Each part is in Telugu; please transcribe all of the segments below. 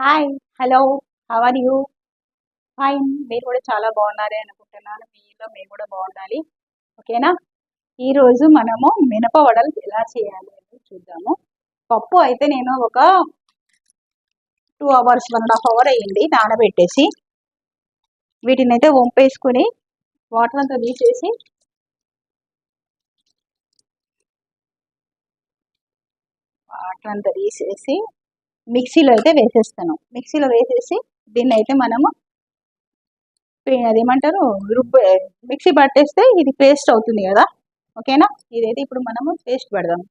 Hi hello how are you fine మీరు కూడా చాలా బాగున్నారే అనుకుంటున్నాను. మీలో మేము కూడా బాగుండాలి. ఓకేనా ఈరోజు మనము మినప వడలు ఎలా చేయాలి అని చూద్దాము. పప్పు అయితే నేను ఒక two hours one and half hour అయ్యింది నానబెట్టేసి. వీటిని అయితే వంపేసుకుని వాటర్ అంతా తీసేసి వాటర్ అంతా తీసేసి మిక్సీలో అయితే వేసేస్తాను. మిక్సీలో వేసేసి దీన్ని అయితే మనము అదేమంటారు? రుబ్బు మిక్సీ పట్టేస్తే ఇది పేస్ట్ అవుతుంది కదా? ఓకేనా? ఇదైతే ఇప్పుడు మనము పేస్ట్ పెడదాం.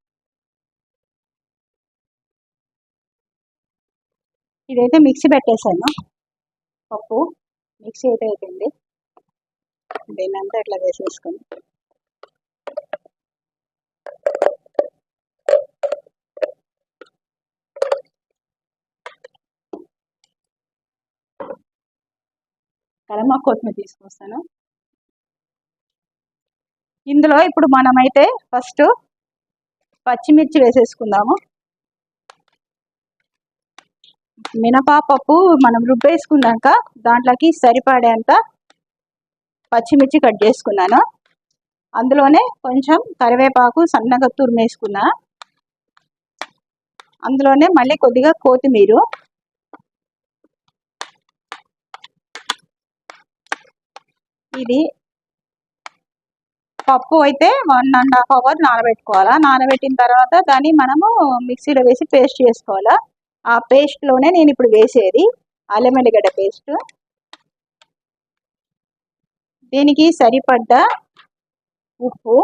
ఇదైతే మిక్సీ పెట్టేసాను. పప్పు మిక్సీ అయితే అయిపోయింది. దీన్ని అంతా ఇట్లా వేసేసుకుని. కలమాకు కొత్తిమీర తీసుకొస్తాను. ఇందులో ఇప్పుడు మనమైతే ఫస్ట్ పచ్చిమిర్చి వేసేసుకుందాము. మినపాపప్పు మనం రుబ్బేసుకున్నాక దాంట్లోకి సరిపడేంత పచ్చిమిర్చి కట్ చేసుకున్నాను. అందులోనే కొంచెం కరివేపాకు సన్నగా తురిమేసుకున్నా. అందులోనే మళ్ళీ కొద్దిగా కొత్తిమీర ఇది పప్పు అయితే వన్ అండ్ హాఫ్ అవర్ నానబెట్టుకోవాలా? నానబెట్టిన తర్వాత దాన్ని మనము మిక్సీలో వేసి పేస్ట్ చేసుకోవాలా? ఆ పేస్ట్లోనే నేను ఇప్పుడు వేసేది అల్లం ఎల్లిగడ్డ పేస్ట్ దీనికి సరిపడ్డ ఉప్పు.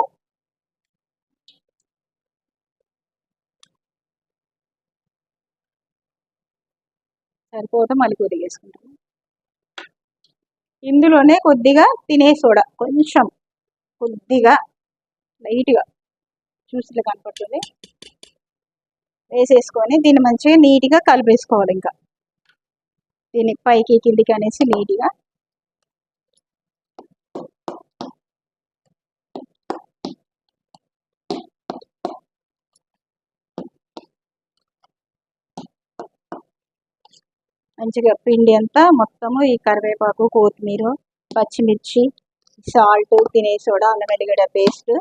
సరిపోతే మళ్ళీ కొద్దిగా వేసుకుంటాం. ఇందులోనే కొద్దిగా తినే సోడా కొంచెం కొద్దిగా లైట్గా చూసిలో కనపడుతుంది. వేసేసుకొని దీన్ని మంచిగా నీట్గా కలిపేసుకోవాలి ఇంకా. దీన్ని పైకి కిందికి అనేసి నీట్గా మంచిగా పిండి అంతా మొత్తము ఈ కరివేపాకు కొత్తిమీర పచ్చిమిర్చి సాల్ట్ తినే సోడా అల్లం వెల్లిగడ్డ పేస్ట్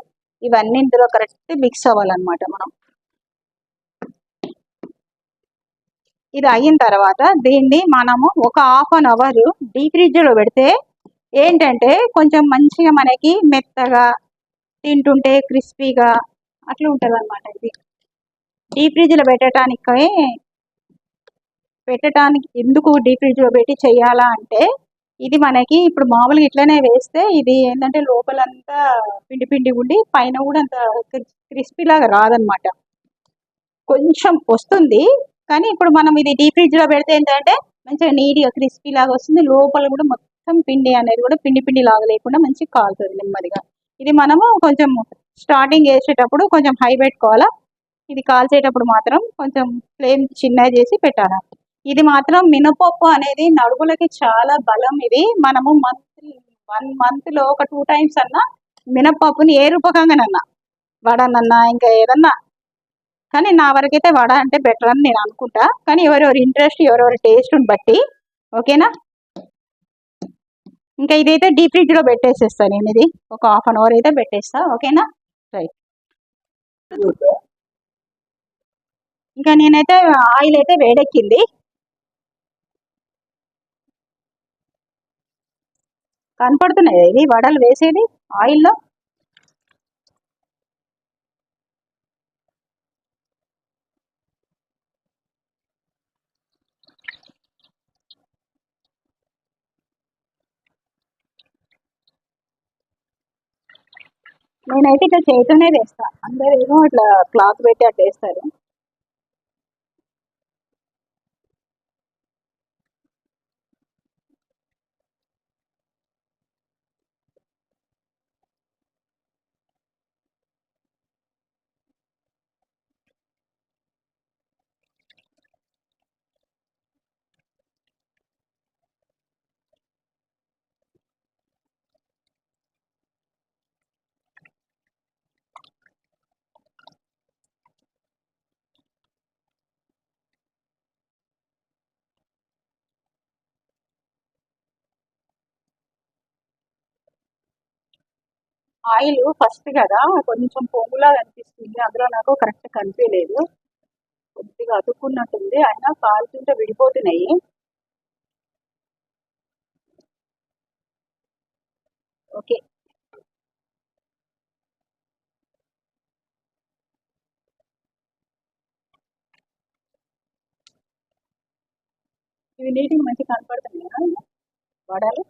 ఇవన్నీ ఇందులో కరెక్ట్ మిక్స్ అవ్వాలన్నమాట మనం. ఇది అయిన తర్వాత దీన్ని మనము ఒక హాఫ్ అన్ అవర్ డీప్ ఫ్రిడ్జ్లో పెడితే ఏంటంటే కొంచెం మంచిగా మనకి మెత్తగా తింటుంటే క్రిస్పీగా అట్లా ఉంటుంది అనమాట ఇది డీప్ ఫ్రిడ్జ్లో పెట్టడానికి పెట్టడానికి ఎందుకు డీప్ ఫ్రిడ్జ్లో పెట్టి చేయాలా అంటే ఇది మనకి ఇప్పుడు మామూలుగా ఇట్లనే వేస్తే ఇది ఏంటంటే లోపలంతా పిండి పిండి ఉండి పైన కూడా అంత క్రిస్పీలాగా రాదనమాట కొంచెం వస్తుంది కానీ ఇప్పుడు మనం ఇది డీప్ ఫ్రిడ్జ్లో పెడితే ఏంటంటే మంచిగా నీట్గా క్రిస్పీ లాగా వస్తుంది. లోపల కూడా మొత్తం పిండి అనేది కూడా పిండి పిండి లాగా లేకుండా మంచిగా కాలుతుంది నెమ్మదిగా. ఇది మనము కొంచెం స్టార్టింగ్ వేసేటప్పుడు కొంచెం హై పెట్టుకోవాలా ఇది కాల్చేటప్పుడు మాత్రం కొంచెం ఫ్లేమ్ చిన్నగా చేసి పెట్టాలి? ఇది మాత్రం మినపప్పు అనేది నడుములకి చాలా బలం. ఇది మనము మంత్ వన్ మంత్లో ఒక టూ టైమ్స్ అన్నా మినపప్పుని ఏ రూపకంగానన్నా వడనన్నా ఇంకా ఏదన్నా. కానీ నా వరకైతే వడ అంటే బెటర్ అని నేను అనుకుంటా. కానీ ఎవరెవరి ఇంట్రెస్ట్ ఎవరెవరి టేస్ట్ని బట్టి ఓకేనా? ఇంకా ఇదైతే డీప్ ఫ్రిడ్జ్లో పెట్టేసేస్తాను నేను ఇది. ఒక హాఫ్ అన్ అవర్ అయితే పెట్టేస్తా ఓకేనా? రైట్. ఇంకా నేనైతే ఆయిల్ అయితే వేడెక్కింది. కనపడుతున్నాయి. ఇది వడలు వేసేది ఆయిల్లో. నేనైతే ఇట్లా చేతితోనే వేస్తా. అందరూ ఏమో ఇట్లా క్లాత్ పెట్టి అట్లా వేస్తారు. ఆయిల్ ఫస్ట్ కదా కొంచెం పొంగులా కనిపిస్తుంది. అందులో నాకు కరెక్ట్ కనిపించలేదు. కొద్దిగా అతుక్కున్నట్టుంది. అయినా కాలుతుంటే విడిపోతున్నాయి. ఓకే. ఇవి నీటికి మంచిగా కనపడుతున్నాయి? వాడాలి.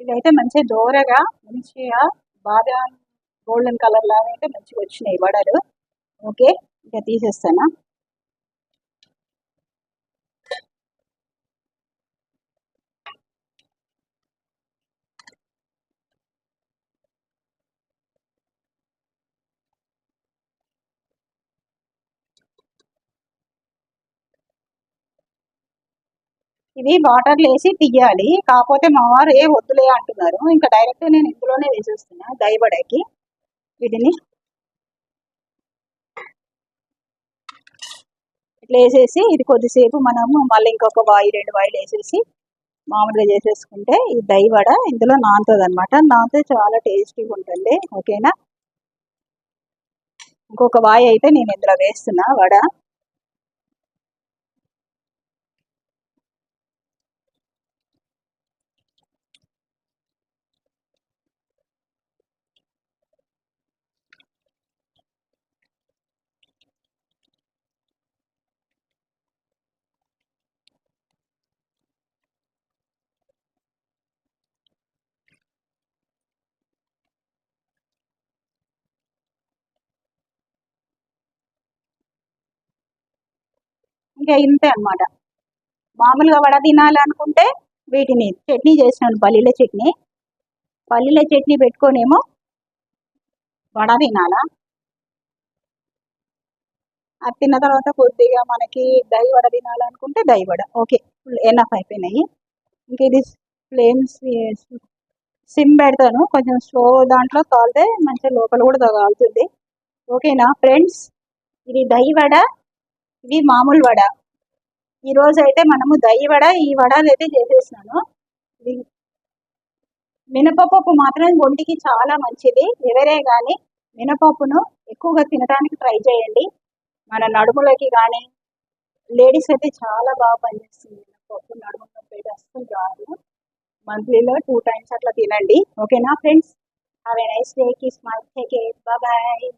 ఇదైతే మంచిగా దోరగా మంచిగా బాగా గోల్డెన్ కలర్ లాగా అయితే మంచిగా వచ్చినాయి వడలు. ఓకే ఇంకా తీసేస్తాను? ఇవి వాటర్లు వేసి తీయాలి. కాకపోతే మా వారు ఏ వద్దులే అంటున్నారు. ఇంకా డైరెక్ట్ నేను ఇందులోనే వేసేస్తున్నా దయబడకి వీటిని ఇట్లా వేసేసి ఇది కొద్దిసేపు మనము మళ్ళీ ఇంకొక వాయి రెండు వాయిలు వేసేసి మామూలుగా చేసేసుకుంటే ఈ దయవడ వడ ఇందులో నానుతుంది అనమాట నానితే చాలా టేస్టీగా ఉంటుంది. ఓకేనా? ఇంకొక వాయి అయితే నేను ఇందులో వేస్తున్నా వడ. ఇంకా ఇంతే అనమాట మామూలుగా వడ తినాలనుకుంటే వీటిని చట్నీ చేసినాను పల్లీల చట్నీ. పల్లీల చట్నీ పెట్టుకోనేమో వడ తినాలా? అది తిన్న తర్వాత కొద్దిగా మనకి దై వడ తినాలనుకుంటే దై వడ. ఓకే ఫుల్ ఎన్ఎఫ్ అయిపోయినాయి. ఇంక ఇది ఫ్లేమ్స్ సిమ్ పెడతాను. కొంచెం స్లో దాంట్లో తాలితే మంచిగా లోపల కూడా తగాలుతుంది ఓకేనా ఫ్రెండ్స్? ఇది దై వడ ఇది మామూలు వడ. ఈ రోజు అయితే మనము దహి వడ ఈ వడలు అయితే చేసేసినాను మినపప్పు మాత్రం ఒంటికి చాలా మంచిది. ఎవరే కానీ మినపప్పును ఎక్కువగా తినడానికి ట్రై చేయండి. మన నడుములకి కానీ లేడీస్ అయితే చాలా బాగా పనిచేస్తుంది మినపప్పు నడుము నొప్పి అసలు కాదు రాదు. మంత్లీలో టూ టైమ్స్ అట్లా తినండి. ఓకేనా friends? Have a nice day kiss my take bye